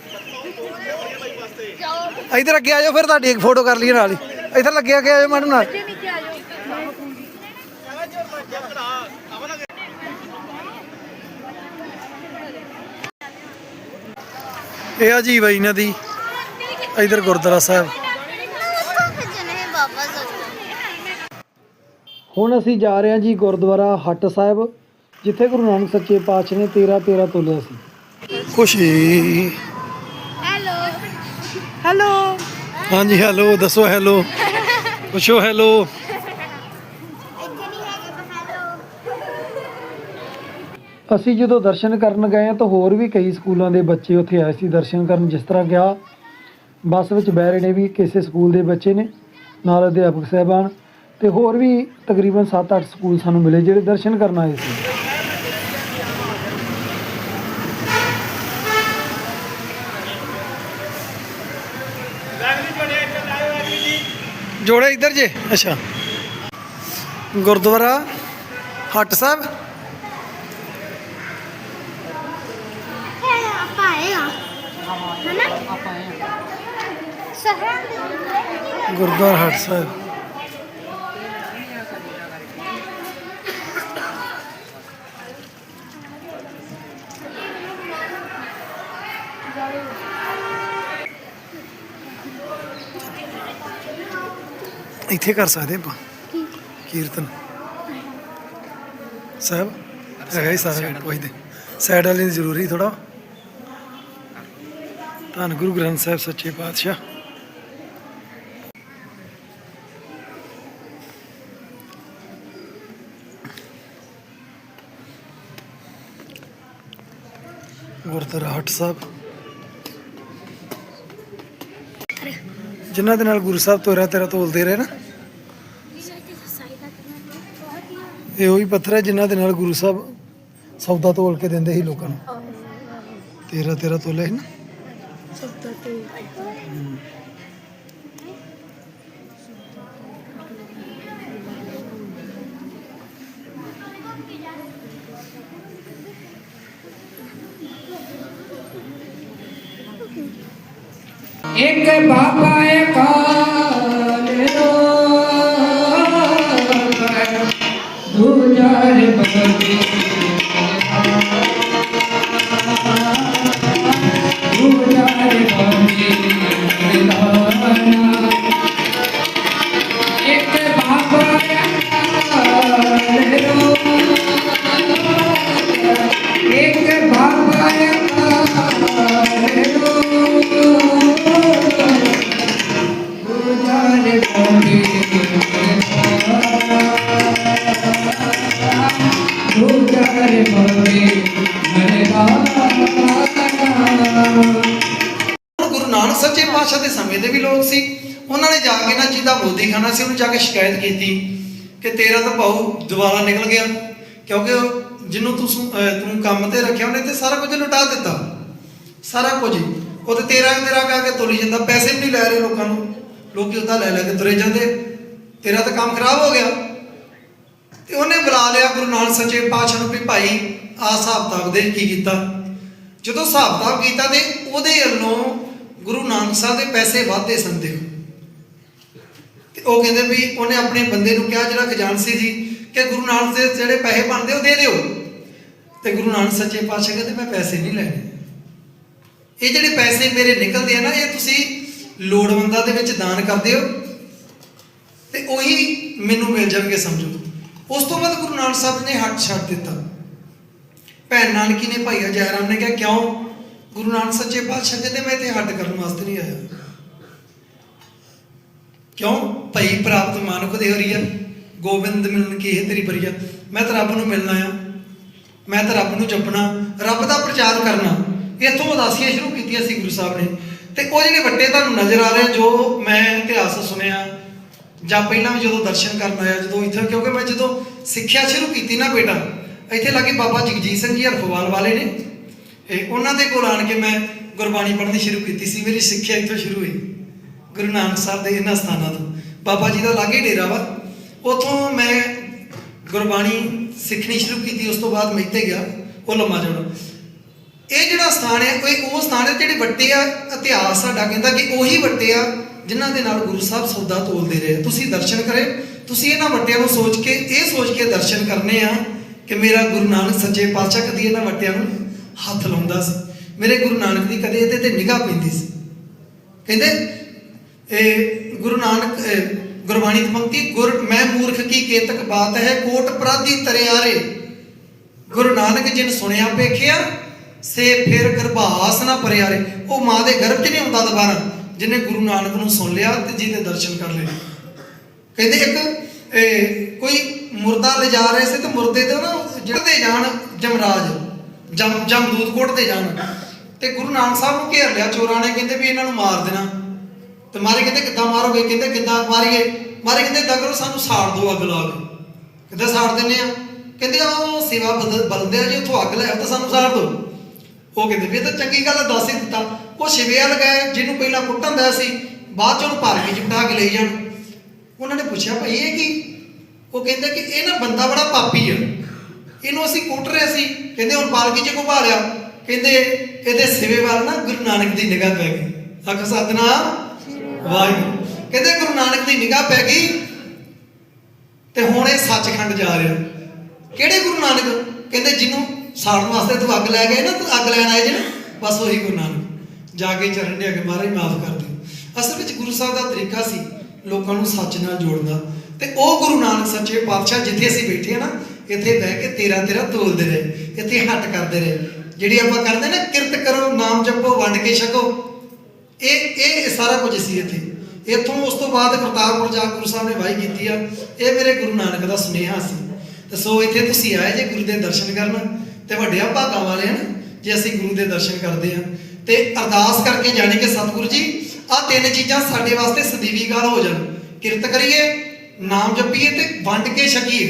ਇੱਧਰ ਅੱਗੇ ਆ ਜਾਓ ਫਿਰ ਤੁਹਾਡੀ ਇੱਕ ਫੋਟੋ ਕਰ ਲਈਏ ਨਾਲ ਹੀ। ਇੱਧਰ ਲੱਗੇ ਅੱਗੇ ਆ ਜਾਓ ਮੈਡਮ ਨਾਲ। ਇਹ ਆ ਜੀ ਵਈ ਨਦੀ ਇੱਧਰ ਗੁਰਦੁਆਰਾ ਸਾਹਿਬ। ਹੁਣ ਅਸੀਂ ਜਾ ਰਹੇ ਹਾਂ ਜੀ ਗੁਰਦੁਆਰਾ ਹੱਟ ਸਾਹਿਬ ਜਿੱਥੇ ਗੁਰੂ ਨਾਨਕ ਸੱਚੇ ਪਾਤਸ਼ਾਹ ਨੇ 13 13 ਤੋਲਿਆ ਸੀ। ਖੁਸ਼ੀ। ਹੈਲੋ। ਹੈਲੋ। ਹਾਂਜੀ ਹੈਲੋ ਦੱਸੋ ਹੈਲੋ। ਪੁੱਛੋ ਹੈਲੋ। ਅਸੀਂ ਜਦੋਂ ਦਰਸ਼ਨ ਕਰਨ ਗਏ ਹਾਂ ਤਾਂ ਹੋਰ ਵੀ ਕਈ ਸਕੂਲਾਂ ਦੇ ਬੱਚੇ ਉੱਥੇ ਆਏ ਸੀ ਦਰਸ਼ਨ ਕਰਨ ਜਿਸ ਤਰ੍ਹਾਂ ਗਿਆ। ਬੱਸ ਵਿੱਚ ਬਹਿ ਰਹੇ ਨੇ ਵੀ ਕਿਸੇ ਸਕੂਲ ਦੇ ਬੱਚੇ ਨੇ ਨਾਲ ਅਧਿਆਪਕ ਸਹਿਬਾਨ ਤੇ ਹੋਰ ਵੀ ਤਕਰੀਬਨ 7-8 ਸਕੂਲ ਸਾਨੂੰ ਮਿਲੇ ਜਿਹੜੇ ਦਰਸ਼ਨ ਕਰਨ ਆਏ ਸੀ। ਜੋੜੇ ਇੱਧਰ ਜੇ। ਅੱਛਾ। ਗੁਰਦੁਆਰਾ ਹੱਟ ਸਾਹਿਬ ਆਪਾਂ ਆਏ ਆ ਹਨਾ? ਆਪਾਂ ਆਏ ਆ ਸਹਰ ਗੁਰਦੁਆਰਾ ਹੱਟ ਸਾਹਿਬ। ਇੱਥੇ ਕਰ ਸਕਦੇ ਆਪਾਂ? ਕੀਰਤਨ। ਸਾਹਿਬ ਹੈਗਾ ਹੀ ਸਾਰਾ ਪੁੱਛਦੇ। ਸਾਈਡ ਵਾਲੇ ਦੀ ਜ਼ਰੂਰੀ ਥੋੜਾ ਧੰਨ ਗੁਰੂ ਗ੍ਰੰਥ ਸਾਹਿਬ, ਸੱਚੇ ਪਾਤਸ਼ਾਹ। ਗੁਰਦੁਆਰਾ ਹਟ ਸਾਹਿਬ। ਜਿਨ੍ਹਾਂ ਦੇ ਨਾਲ ਗੁਰੂ ਸਾਹਿਬ ਤੋਰਾ ਤੇਰਾ ਤੋਲਦੇ ਰਹੇ ਨਾ। ਇਹ ਉਹੀ ਪੱਥਰ ਹੈ ਜਿਨ੍ਹਾਂ ਦੇ ਨਾਲ ਗੁਰੂ ਸਾਹਿਬ ਸੌਦਾ ਤੋਲ ਕੇ ਦਿੰਦੇ ਸੀ ਲੋਕਾਂ ਨੂੰ। ਤੇਰਾ ਤੇਰਾ ਤੋਲੇ ਸੀ ਨਾ। ਇੱਕ ਬਾਬਾ ਅਕਾਲ ਸ਼ਿਕਾਇਤ ਕੀਤੀ ਕਿ ਤੇਰਾ ਤਾਂ ਭਾਊ ਦੁਬਾਰਾ ਨਿਕਲ ਗਿਆ, ਕਿਉਂਕਿ ਜਿਹਨੂੰ ਤੂੰ ਤੂੰ ਕੰਮ ਤੇ ਰੱਖਿਆ, ਉਹਨੇ ਤੇ ਸਾਰਾ ਕੁਝ ਲੁਟਾ ਦਿੱਤਾ। ਸਾਰਾ ਕੁਝ ਉਹ ਤੇ ਤੇਰਾ ਤੇਰਾ ਕਹਿ ਕੇ ਤੋਲੀ ਜਾਂਦਾ, ਪੈਸੇ ਵੀ ਨਹੀਂ ਲੈ ਰਹੇ ਲੋਕਾਂ ਨੂੰ। ਲੋਕੀ ਉਹਦਾ ਲੈ ਲੈ ਕੇ ਤੁਰੇ ਜਾਂਦੇ। ਤੇਰਾ ਤਾਂ ਕੰਮ ਖਰਾਬ ਹੋ ਗਿਆ। ਤੇ ਉਹਨੇ ਬੁਲਾ ਲਿਆ ਗੁਰੂ ਨਾਨਕ ਸੱਚੇ ਪਾਤਸ਼ਾਹ ਨੂੰ ਵੀ ਭਾਈ ਆ ਹਿਸਾਬ ਕਿਤਾਬ ਦੇ ਕੀ ਕੀਤਾ। ਜਦੋਂ ਹਿਸਾਬ ਕਿਤਾਬ ਕੀਤਾ ਤੇ ਉਹਦੇ ਵੱਲੋਂ ਗੁਰੂ ਨਾਨਕ ਸਾਹਿਬ ਦੇ ਪੈਸੇ ਵਾਧੇ ਸੰਦੇ ਤੇ ਉਹ ਕਹਿੰਦੇ ਵੀ ਉਹਨੇ ਆਪਣੇ ਬੰਦੇ ਨੂੰ ਕਿਹਾ, ਜਿਹੜਾ ਖਜ਼ਾਨਸੀ ਸੀ ਕਿ ਗੁਰੂ ਨਾਨਕ ਦੇ ਜਿਹੜੇ ਪੈਸੇ ਬਣਦੇ, ਉਹ ਦੇ ਦਿਓ। ਤੇ ਗੁਰੂ ਨਾਨਕ ਸੱਚੇ ਪਾਤਸ਼ਾਹ ਕਹਿੰਦੇ, ਮੈਂ ਪੈਸੇ ਨਹੀਂ ਲੈਣੇ। ਇਹ ਜਿਹੜੇ ਪੈਸੇ ਮੇਰੇ ਨਿਕਲਦੇ ਆ ਨਾ, ਇਹ ਤੁਸੀਂ ਲੋੜਵੰਦਾਂ ਦੇ ਵਿੱਚ ਦਾਨ ਕਰਦੇ ਹੋ। ਤੇ ਉਹੀ ਮੈਨੂੰ ਮਿਲ ਜਾਣਗੇ, ਸਮਝੋ। ਉਸ ਤੋਂ ਬਾਅਦ ਗੁਰੂ ਨਾਨਕ ਸਾਹਿਬ ਨੇ ਹੱਥ ਛੱਡ ਦਿੱਤਾ। ਭੈਣ ਨਾਨਕੀ ਨੇ ਭਾਈ ਅਜੈਰਾਮ ਨੇ ਕਿਹਾ, ਕਿਉਂ? ਗੁਰੂ ਨਾਨਕ ਸੱਚੇ ਪਾਤਸ਼ਾਹ ਕਹਿੰਦੇ, ਮੈਂ ਇੱਥੇ ਹੱਡ ਕਰਨ ਵਾਸਤੇ ਨਹੀਂ ਆਇਆ। ਕਿਉਂ? ਭਈ ਪ੍ਰਾਪਤ ਮਾਨੁਖ ਦੇ ਹਰੀਆ ਗੋਬਿੰਦ ਮਿਲਣ ਕੀ ਇਹ ਤੇਰੀ ਬਰੀਆ ਮੈਂ ਤਾਂ ਰੱਬ ਨੂੰ ਮਿਲਣਾ ਆ ਮੈਂ ਤਾਂ ਰੱਬ ਨੂੰ ਜਪਣਾ। ਰੱਬ ਦਾ ਪ੍ਰਚਾਰ ਕਰਨਾ। ਇੱਥੋਂ ਉਦਾਸੀਆਂ ਸ਼ੁਰੂ ਕੀਤੀਆਂ ਸੀ ਗੁਰੂ ਸਾਹਿਬ ਨੇ। ਤੇ ਉਹ ਜਿਹੜੇ ਵੱਡੇ ਤੁਹਾਨੂੰ ਨਜ਼ਰ ਆ ਰਹੇ ਜੋ ਮੈਂ ਇਤਿਹਾਸ ਸੁਣਿਆ, ਜਾਂ ਪਹਿਲਾਂ ਵੀ ਜਦੋਂ ਦਰਸ਼ਨ ਕਰਨ ਆਇਆ, ਜਦੋਂ ਇੱਥੇ, ਕਿਉਂਕਿ ਮੈਂ ਜਦੋਂ ਸਿੱਖਿਆ ਸ਼ੁਰੂ ਕੀਤੀ ਨਾ ਬੇਟਾ, ਇੱਥੇ ਲਾਗੇ ਬਾਬਾ ਜਗਜੀਤ ਸਿੰਘ ਜੀ ਹਰਫਵਾਲ ਵਾਲੇ ਨੇ। ਇਹ ਉਹਨਾਂ ਦੇ ਕੋਲ ਆਣ ਕੇ ਮੈਂ ਗੁਰਬਾਣੀ ਪੜ੍ਹਨੀ ਸ਼ੁਰੂ ਕੀਤੀ ਸੀ। ਮੇਰੀ ਸਿੱਖਿਆ ਇੱਥੋਂ ਸ਼ੁਰੂ ਹੋਈ। ਗੁਰੂ ਨਾਨਕ ਸਾਹਿਬ ਦੇ ਇਹਨਾਂ ਸਥਾਨਾਂ ਤੋਂ। ਬਾਬਾ ਜੀ ਦਾ ਲਾਗੇ ਡੇਰਾ ਵਾ। ਉੱਥੋਂ ਮੈਂ ਗੁਰਬਾਣੀ ਸਿੱਖਣੀ ਸ਼ੁਰੂ ਕੀਤੀ, ਉਸ ਤੋਂ ਬਾਅਦ ਮੈਂ ਇੱਥੇ ਗਿਆ, ਉਹ ਲੰਮਾ ਜੋੜਾ ਇਹ ਜਿਹੜਾ ਸਥਾਨ ਹੈ, ਇਹ ਉਹ ਸਥਾਨ ਹੈ ਜਿਹੜੇ ਵੱਡੇ ਆ, ਇਤਿਹਾਸ ਸਾਡਾ ਕਹਿੰਦਾ ਕਿ ਉਹੀ ਵੱਡੇ ਆ ਜਿਨ੍ਹਾਂ ਦੇ ਨਾਲ ਗੁਰੂ ਸਾਹਿਬ ਸੌਦਾ ਤੋਲਦੇ ਰਹੇ। ਤੁਸੀਂ ਦਰਸ਼ਨ ਕਰੇ, ਤੁਸੀਂ ਇਹਨਾਂ ਵੱਟਿਆਂ ਨੂੰ ਸੋਚ ਕੇ, ਇਹ ਸੋਚ ਕੇ ਦਰਸ਼ਨ ਕਰਨੇ ਆ ਕਿ ਮੇਰਾ ਗੁਰੂ ਨਾਨਕ ਸੱਚੇ ਪਾਤਸ਼ਾਹ ਕਦੀ ਇਹਨਾਂ ਵੱਟਿਆਂ ਨੂੰ ਹੱਥ ਲਾਉਂਦਾ ਸੀ। ਮੇਰੇ ਗੁਰੂ ਨਾਨਕ ਦੀ ਕਦੇ ਇਹਦੇ ਤੇ ਨਿਗਾਹ ਪੈਂਦੀ ਸੀ। ਕਹਿੰਦੇ ਇਹ ਗੁਰੂ ਨਾਨਕ ਗੁਰਬਾਣੀ ਦੀ ਪੰਕਤੀ ਗੁਰ ਮੈਂ ਮੂਰਖ ਕੀ ਕੇਤਕ ਬਾਤ ਹੈ ਕੋਟ ਅਪਰਾਧੀ ਤਰਿਆਰੇ ਗੁਰੂ ਨਾਨਕ ਜਿਨ ਸੁਣਿਆ ਪੇਖਿਆ ਸੇ ਫਿਰ ਗਰਭਾਸ ਨਾ ਪਰਿਆਰੇ। ਉਹ ਮਾਂ ਦੇ ਗਰਭ 'ਚ ਨਹੀਂ ਹੁੰਦਾ ਦੁਬਾਰਾ। ਜਿਹਨੇ ਗੁਰੂ ਨਾਨਕ ਨੂੰ ਸੁਣ ਲਿਆ ਤੇ ਜਿਹਦੇ ਦਰਸ਼ਨ ਕਰ ਲਏ। ਕਹਿੰਦੇ ਇੱਕ ਇਹ, ਕੋਈ ਮੁਰਦਾ ਲਿਜਾ ਰਹੇ ਸੀ ਤੇ ਮੁਰਦੇ ਤੇ ਨਾ ਜਿਹੜੇ ਜਾਣ ਜਮਰਾਜ ਜਮ ਜਮਦੂਤ ਕੋਟ ਤੇ ਜਾਣ। ਤੇ ਗੁਰੂ ਨਾਨਕ ਸਾਹਿਬ ਨੂੰ ਘੇਰ ਲਿਆ ਚੋਰਾਂ ਨੇ ਕਹਿੰਦੇ ਵੀ ਇਹਨਾਂ ਨੂੰ ਮਾਰ ਦੇਣਾ। ਤੇ ਮਾਰੇ ਕਹਿੰਦੇ ਕਿੱਦਾਂ ਮਾਰੋਗੇ? ਕਹਿੰਦੇ ਕਿੱਦਾਂ ਮਾਰੀਏ? ਮਾਰੇ ਕਹਿੰਦੇ ਏਦਾਂ ਕਰੋ, ਸਾਨੂੰ ਸਾੜ ਦਿਓ ਅੱਗ ਲਾ ਕੇ। ਕਿੱਦਾਂ ਸਾੜ ਦਿੰਨੇ ਆ? ਕਹਿੰਦੇ ਆ, ਉਹ ਸੇਵਾ ਬਦ- ਬਲਦੇ ਆ ਜੇ ਉੱਥੋਂ ਅੱਗ ਲੈ ਤਾਂ ਸਾਨੂੰ ਸਾੜ ਦਿਓ। ਉਹ ਕਹਿੰਦੇ ਵੀ ਇਹ ਤਾਂ ਚੰਗੀ ਗੱਲ ਦੱਸ ਹੀ ਦਿੱਤਾ। ਉਹ ਸ਼ਿਵਿਆ ਲਗਾਇਆ ਜਿਹਨੂੰ ਪਹਿਲਾਂ ਕੁੱਟਣ ਦਾ ਸੀ, ਬਾਅਦ ਚ ਉਹਨੂੰ ਪਾਰਕੀ ਚ ਬਿਠਾ ਕੇ ਲਈ ਜਾਣ। ਉਹਨਾਂ ਨੇ ਪੁੱਛਿਆ, ਭਾਈ, ਇਹ ਕੀ? ਉਹ ਕਹਿੰਦੇ ਕਿ ਇਹ ਨਾ ਬੰਦਾ ਬੜਾ ਪਾਪੀ ਆ। ਇਹਨੂੰ ਅਸੀਂ ਕੁੱਟ ਰਹੇ ਸੀ। ਕਹਿੰਦੇ, ਹੁਣ ਪਾਲਕੀ ਚ ਘੁਮਾ ਲਿਆ ਕਹਿੰਦੇ, ਇਹਦੇ ਸਿਵੇ ਵੱਲ ਨਾ ਗੁਰੂ ਨਾਨਕ ਦੀ ਨਿਗਾਹ ਪੈ ਗਈ। ਅਖ ਸਤਨਾ ਵਾਹਿਗੁਰੂ। ਕਹਿੰਦੇ ਗੁਰੂ ਨਾਨਕ ਦੀ ਨਿਗਾਹ ਪੈ ਗਈ ਤੇ ਹੁਣ ਇਹ ਸੱਚਖੰਡ ਜਾ ਰਿਹਾ। ਕਿਹੜੇ ਗੁਰੂ ਨਾਨਕ? ਕਹਿੰਦੇ ਜਿਹਨੂੰ ਸਾੜਨ ਵਾਸਤੇ ਤੂੰ ਅੱਗ ਲੈ ਗਏ ਨਾ, ਤੂੰ ਅੱਗ ਲੈਣ ਆਏ ਜੇ ਨਾ, ਬਸ ਉਹੀ ਗੁਰੂ ਨਾਨਕ। ਜਾ ਕੇ ਚਰਨ ਦੇ ਅੱਗੇ ਮਹਾਰਾਜ ਮਾਫ ਕਰ ਦਿਓ ਅਸਲ ਵਿੱਚ ਗੁਰੂ ਸਾਹਿਬ ਦਾ ਤਰੀਕਾ ਸੀ ਲੋਕਾਂ ਨੂੰ ਸੱਚ ਨਾਲ ਜੋੜਨ। ਦਾ ਤੇ ਉਹ ਗੁਰੂ ਨਾਨਕ ਸੱਚੇ ਪਾਤਸ਼ਾਹ ਜਿੱਥੇ ਅਸੀਂ ਬੈਠੇ ਆ ਨਾ, ਇੱਥੇ ਬਹਿ ਕੇ ਤੇਰਾ ਤੇਰਾ ਤੋਲਦੇ ਰਹੇ। ਇੱਥੇ ਹੱਟ ਕਰਦੇ ਰਹੇ। ਜਿਹੜੀ ਆਪਾਂ ਕਰਦੇ ਨਾ, ਕਿਰਤ ਕਰੋ, ਨਾਮ ਜਪੋ, ਵੰਡ ਕੇ ਛਕੋ। ਇਹ ਇਹ ਸਾਰਾ ਕੁਝ ਸੀ ਇੱਥੇ। ਇੱਥੋਂ ਉਸ ਤੋਂ ਬਾਅਦ ਕਰਤਾਰਪੁਰ ਜਾ ਗੁਰੂ ਸਾਹਿਬ ਨੇ ਵਾਹੀ ਕੀਤੀ ਆ। ਇਹ ਮੇਰੇ ਗੁਰੂ ਨਾਨਕ ਦਾ ਸੁਨੇਹਾ ਸੀ। ਤੇ ਸੋ ਇੱਥੇ ਤੁਸੀਂ ਆਏ ਜੇ ਗੁਰੂ ਦੇ ਦਰਸ਼ਨ ਕਰਨ, ਤੇ ਵੱਡਿਆਂ ਭਾਗਾਂ ਵਾਲੇ ਹਨ ਜੇ ਅਸੀਂ ਗੁਰੂ ਦੇ ਦਰਸ਼ਨ ਕਰਦੇ ਹਾਂ ਤੇ ਅਰਦਾਸ ਕਰਕੇ ਜਾਣੀ ਕਿ ਸਤਿਗੁਰੂ ਜੀ, ਆਹ ਤਿੰਨ ਚੀਜ਼ਾਂ ਸਾਡੇ ਵਾਸਤੇ ਸਦੀਵੀ ਗੱਲ ਹੋ ਜਾਣ। ਕਿਰਤ ਕਰੀਏ, ਨਾਮ ਜਪੀਏ ਤੇ ਵੰਡ ਕੇ ਛਕੀਏ।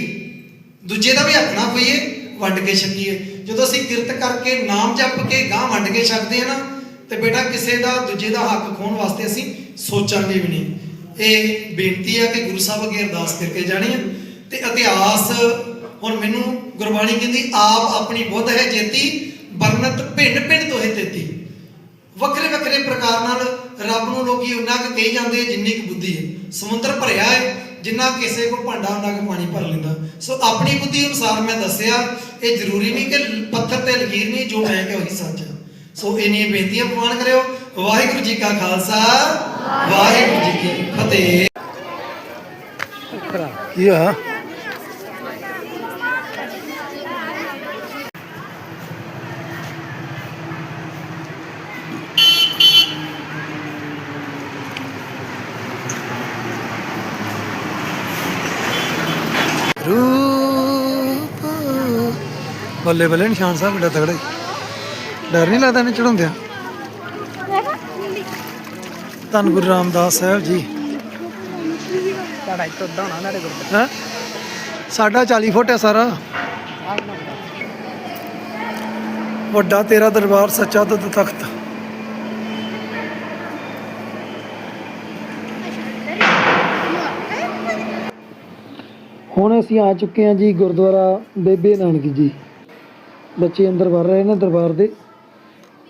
ਦੂਜੇ ਦਾ ਵੀ ਹੱਕ ਨਾ ਖੋਈਏ ਵੰਡ ਕੇ ਛਕੀਏ। ਜਦੋਂ ਅਸੀਂ ਕਿਰਤ ਕਰਕੇ ਨਾਮ ਜਪ ਕੇ ਗਾਂ ਵੰਡ ਕੇ ਛਕਦੇ ਆ ਨਾ ਤੇ ਬੇਟਾ ਕਿਸੇ ਦਾ ਦੂਜੇ ਦਾ ਹੱਕ ਖੋਣ ਵਾਸਤੇ ਅਸੀਂ ਸੋਚਾਂਗੇ ਵੀ ਨਹੀਂ। ਇਹ ਬੇਨਤੀ ਹੈ ਕਿ ਗੁਰੂ ਸਾਹਿਬ ਅੱਗੇ ਅਰਦਾਸ ਕਰਕੇ ਜਾਣੀ ਹੈ ਤੇ ਇਤਿਹਾਸ, ਹੁਣ ਮੈਨੂੰ ਗੁਰਬਾਣੀ ਕਹਿੰਦੀ, ਆਪ ਆਪਣੀ ਬੁੱਧ ਹੈ ਜੇਤੀ ਬਰਨਤ ਭਿੰਡ ਭਿੰਡ ਤੋਹੇ ਤੇਤੀ। ਵੱਖਰੇ ਵੱਖਰੇ ਪ੍ਰਕਾਰ ਨਾਲ ਰੱਬ ਨੂੰ ਲੋਕੀ ਉਹਨਾਂ ਕੁ ਕਹੀ ਜਾਂਦੇ ਜਿੰਨੀ ਕੁ ਬੁੱਧੀ ਹੈ। ਸਮੁੰਦਰ ਭਰਿਆ ਹੈ, ਜਿੰਨਾ ਕਿਸੇ ਕੋ ਭਾਂਡਾ ਉਹਨਾਂ ਕੁ ਪਾਣੀ ਭਰ ਲੈਂਦਾ। ਸੋ ਆਪਣੀ ਬੁੱਧੀ ਅਨੁਸਾਰ ਮੈਂ ਦੱਸਿਆ, ਇਹ ਜ਼ਰੂਰੀ ਨਹੀਂ ਕਿ ਪੱਥਰ ਤੇ ਲਕੀਰ ਨਹੀਂ, ਜੋ ਮੈਂ ਕਿ ਉਹੀ ਸੱਚ ਹੈ। ਸੋ ਇੰਨੀਆਂ ਬੇਨਤੀਆਂ ਪ੍ਰਵਾਨ ਕਰਿਓ। ਵਾਹਿਗੁਰੂ ਜੀ ਕਾ ਖਾਲਸਾ, ਵਾਹਿਗੁਰੂ ਜੀ ਕੀ ਫਤਿਹ। ਕੀ ਆ ਰੂਪ ਬੱਲੇ ਬੱਲੇ ਨਿਸ਼ਾਨ ਸਾਹਿਬ ਬੜਾ ਤਗੜਾ ਡਰ ਨਹੀਂ ਲੱਗਦਾ ਇਹਨੇ ਚੜਾਉਂਦਿਆਂ? ਧੰਨ ਗੁਰੂ ਰਾਮਦਾਸ ਸਾਹਿਬ ਜੀ। ਤੁਹਾਡਾ ਇੱਥੇ ਹੋਣਾ ਨਾਲੇ ਗੁਰਦੁਆਰਾ ਹੈ? ਸਾਡਾ 40 ਫੁੱਟ ਹੈ ਸਾਰਾ। ਵੱਡਾ ਤੇਰਾ ਦਰਬਾਰ ਸੱਚਾ ਦੁੱਧ ਤਖਤ। ਹੁਣ ਅਸੀਂ ਆ ਚੁੱਕੇ ਹਾਂ ਜੀ ਗੁਰਦੁਆਰਾ ਬੇਬੇ ਨਾਨਕ ਜੀ। ਬੱਚੇ ਅੰਦਰ ਵੜ ਰਹੇ ਨੇ ਦਰਬਾਰ ਦੇ।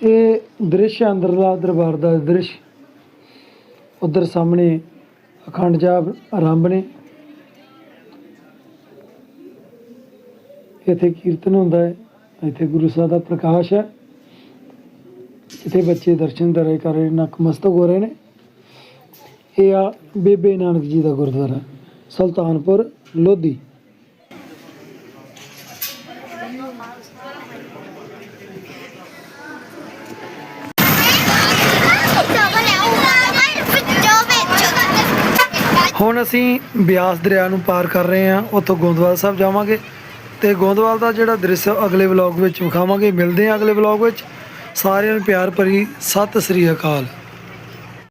ਇਹ ਦ੍ਰਿਸ਼ ਹੈ ਅੰਦਰਲਾ ਦਰਬਾਰ ਦਾ ਦ੍ਰਿਸ਼। ਉਧਰ ਸਾਹਮਣੇ ਅਖੰਡ ਜਾਪ ਆਰੰਭ ਨੇ। ਇੱਥੇ ਕੀਰਤਨ ਹੁੰਦਾ ਹੈ, ਇੱਥੇ ਗੁਰੂ ਸਾਹਿਬ ਦਾ ਪ੍ਰਕਾਸ਼ ਹੈ। ਇੱਥੇ ਬੱਚੇ ਦਰਸ਼ਨ ਦਰੇ ਕਰ ਰਹੇ ਨਕਮਸਤਕ ਹੋ ਰਹੇ ਨੇ। ਇਹ ਆ ਬੇਬੇ ਨਾਨਕ ਜੀ ਦਾ ਗੁਰਦੁਆਰਾ, ਸੁਲਤਾਨਪੁਰ ਲੋਧੀ। ਹੁਣ ਅਸੀਂ ਬਿਆਸ ਦਰਿਆ ਨੂੰ ਪਾਰ ਕਰ ਰਹੇ ਹਾਂ, ਉੱਥੋਂ ਗੋਂਦਵਾਲ ਸਾਹਿਬ ਜਾਵਾਂਗੇ ਤੇ ਗੋਂਦਵਾਲ ਦਾ ਜਿਹੜਾ ਦ੍ਰਿਸ਼ ਅਗਲੇ ਵਲੌਗ ਵਿੱਚ ਵਿਖਾਵਾਂਗੇ, ਮਿਲਦੇ ਹਾਂ ਅਗਲੇ ਵਲੌਗ ਵਿੱਚ। ਸਾਰਿਆਂ ਨੂੰ ਪਿਆਰ ਭਰੀ ਸਤਿ ਸ੍ਰੀ ਅਕਾਲ।